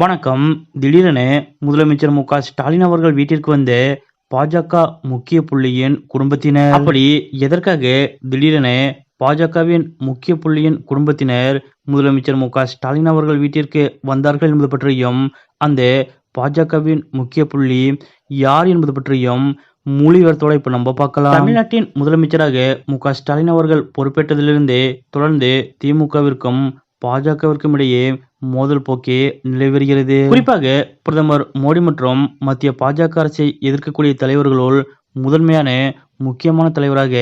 வணக்கம். திடீரென முதலமைச்சர் மு க ஸ்டாலின் அவர்கள் வீட்டிற்கு வந்து பாஜக முக்கிய புள்ளியின் குடும்பத்தினர். அப்படி எதற்காக திடீரென பாஜகவின் முக்கிய புள்ளியின் குடும்பத்தினர் முதலமைச்சர் மு க ஸ்டாலின் அவர்கள் வீட்டிற்கு வந்தார்கள் என்பது பற்றியும் அந்த பாஜகவின் முக்கிய புள்ளி யார் என்பது பற்றியும் மூலிவரத்தோட இப்ப நம்ம பார்க்கலாம். தமிழ்நாட்டின் முதலமைச்சராக மு க ஸ்டாலின் அவர்கள் பொறுப்பேற்றதிலிருந்தே தொடர்ந்து திமுகவிற்கும் பாஜகவிற்கும் இடையே மோதல் போக்கே நிலை வருகிறது குறிப்பாக பிரதமர் மோடி மற்றும் மத்திய பாஜக அரசை எதிர்க்கக்கூடிய தலைவர்களுள் முதன்மையான முக்கியமான தலைவராக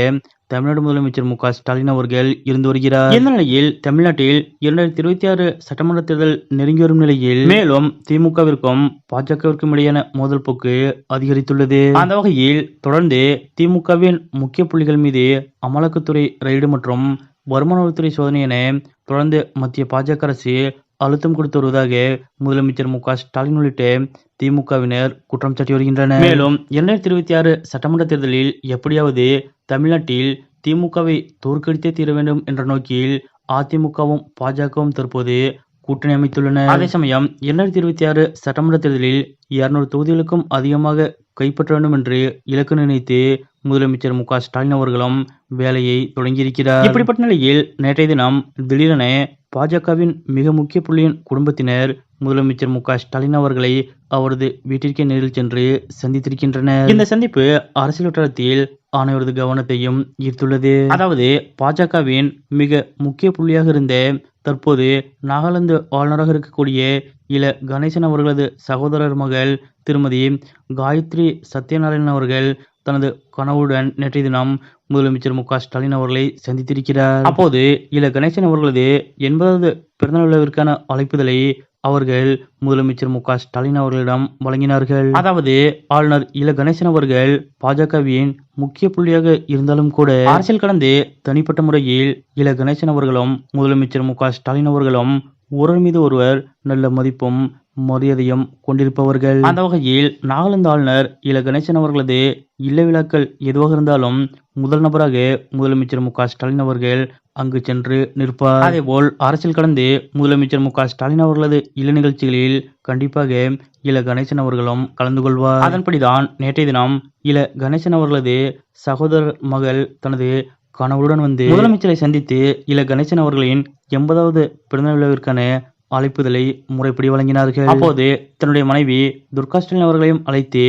தமிழ்நாடு முதலமைச்சர் மு ஸ்டாலின் அவர்கள் இருந்து வருகிறார். இந்த நிலையில் தமிழ்நாட்டில் இரண்டாயிரத்தி இருபத்தி ஆறு சட்டமன்ற தேர்தல் நெருங்கி வரும் நிலையில் மேலும் திமுகவிற்கும் பாஜகவிற்கும் இடையான மோதல் போக்கு அதிகரித்துள்ளது. அந்த வகையில் தொடர்ந்து திமுகவின் முக்கிய புள்ளிகள் மீது அமலாக்கத்துறை ரெய்டு மற்றும் வருமான வரித்துறை சோதனை என தொடர்ந்து மத்திய பாஜக அரசு அழுத்தம் கொடுத்து வருவதாக முதலமைச்சர் மு க ஸ்டாலின் உள்ளிட்ட திமுகவினர் குற்றம் சாட்டி வருகின்றனர். மேலும் இரண்டாயிரத்தி இருபத்தி ஆறு சட்டமன்ற தேர்தலில் எப்படியாவது தமிழ்நாட்டில் திமுகவை தோற்கடித்தே தீர வேண்டும் என்ற நோக்கில் அதிமுகவும் பாஜகவும் தற்போது கூட்டணி அமைத்துள்ளனர். அதே சமயம் இரண்டாயிரத்தி இருபத்தி ஆறு சட்டமன்ற தேர்தலில் இருநூறு தொகுதிகளுக்கும் அதிகமாக கைப்பற்ற வேண்டும் என்று இலக்கு நிர்ணயித்து முதலமைச்சர் மு க ஸ்டாலின் அவர்களும் வேலையை தொடங்கியிருக்கிறார். இப்படிப்பட்ட நிலையில் நேற்றைய தினம் திடீரென பாஜகவின் மிக முக்கிய புள்ளியின் குடும்பத்தினர் முதலமைச்சர் மு க ஸ்டாலின் அவர்களை அவரது வீட்டிற்கே நேரில் சென்று சந்தித்திருக்கின்றனர். இந்த சந்திப்பு அரசியல் வட்டாரத்தில் அனைவரது கவனத்தையும் ஈர்த்துள்ளது. அதாவது பாஜகவின் மிக முக்கிய புள்ளியாக இருந்த தற்போது நாகாலாந்து ஆளுநராக இருக்கக்கூடிய இள கணேசன் அவர்களது சகோதரர் மகள் திருமதி காயத்ரி சத்யநாராயணன் அவர்கள் தனது கனவுடன் நேற்றைய தினம் முதலமைச்சர் மு க ஸ்டாலின் அவர்களை சந்தித்திருக்கிறார். அப்போது இல கணேசன் அவர்களது எண்பதாவது பிறந்த விழாவிற்கான அழைப்புதலை அவர்கள் முதலமைச்சர் மு க ஸ்டாலின் அவர்களிடம் வழங்கினார்கள். அதாவது ஆளுநர் இல கணேசன் அவர்கள் பாஜகவின் முக்கிய புள்ளியாக இருந்தாலும் கூட அரசியல் கடந்து தனிப்பட்ட முறையில் இல கணேசன் அவர்களும் முதலமைச்சர் மு க ஸ்டாலின் அவர்களும் ஒருவர் மீது ஒருவர் நல்ல மதிப்பும் மரியாதையும் கொண்டிருப்பவர்கள். அந்த வகையில் நாகாலாந்து ஆளுநர் இல கணேசன் அவர்களது இல்ல விழாக்கள் எதுவாக இருந்தாலும் முதல் நபராக முதலமைச்சர் மு ஸ்டாலின் அவர்கள் அங்கு சென்று நிற்பார். அதேபோல் அரசியல் கடந்து முதலமைச்சர் மு ஸ்டாலின் அவர்களது இல்ல நிகழ்ச்சிகளில் கண்டிப்பாக இல கணேசன் அவர்களும் கலந்து கொள்வார். அதன்படிதான் நேற்றைய தினம் இல கணேசன் அவர்களது சகோதரர் மகள் தனது கணவருடன் வந்து முதலமைச்சரை சந்தித்து இல கணேசன் அவர்களின் எண்பதாவது பிறந்த விழாவிற்கான அழைப்புதலை முறைப்படி வழங்கினார்கள். அப்போது தன்னுடைய மனைவி துர்கா ஸ்டாலின் அவர்களையும் அழைத்து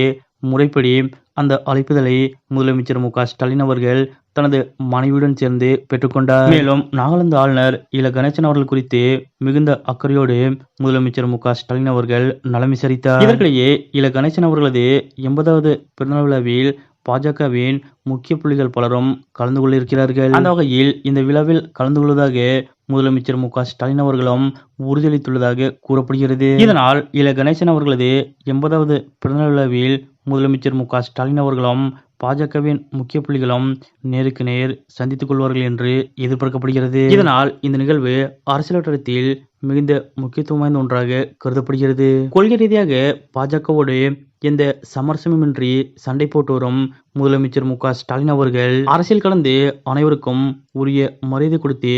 முறைப்படி அந்த அழைப்புதலை முதலமைச்சர் மு ஸ்டாலின் அவர்கள் தனது மனைவியுடன் சேர்ந்து பெற்றுக்கொண்டார் மேலும் நாகாலாந்து ஆளுநர் இல கணேசன் அவர்கள் குறித்து மிகுந்த அக்கறையோடு முதலமைச்சர் மு ஸ்டாலின் அவர்கள் நலம் விசாரித்தார். இதற்கிடையே இல கணேசன் அவர்களது எண்பதாவது பிறந்தநாள் விழாவில் பாஜகவின் முக்கிய புள்ளிகள் பலரும் கலந்து கொள்ளிருக்கிறார்கள் அந்த வகையில் இந்த விழாவில் கலந்து கொள்வதாக முதலமைச்சர் மு க ஸ்டாலின் அவர்களும் உறுதியளித்துள்ளதாக கூறப்படுகிறது. இதனால் இல கணேசன் அவர்களது எண்பதாவது பிறந்த விழாவில் முதலமைச்சர் மு க ஸ்டாலின் அவர்களும் பாஜகவின் முக்கிய புள்ளிகளும் நேருக்கு நேர் சந்தித்துக் கொள்வார்கள் என்று எதிர்பார்க்கப்படுகிறது. இதனால் இந்த நிகழ்வு அரசியல் மிகுந்த முக்கியத்துவம் வாய்ந்த ஒன்றாக கருதப்படுகிறது. கொள்கை ரீதியாக பாஜகவோடு எந்த சமரசமுமின்றி சண்டை போட்டு வரும் முதலமைச்சர் மு ஸ்டாலின் அவர்கள் அரசியல் கலந்து அனைவருக்கும் உரிய மரியாதை கொடுத்து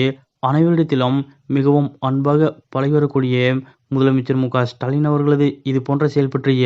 அனைவரிடத்திலும் மிகவும் அன்பாக பழகி வரக்கூடிய முதலமைச்சர் மு ஸ்டாலின் அவர்களது இது போன்ற செயல் பற்றிய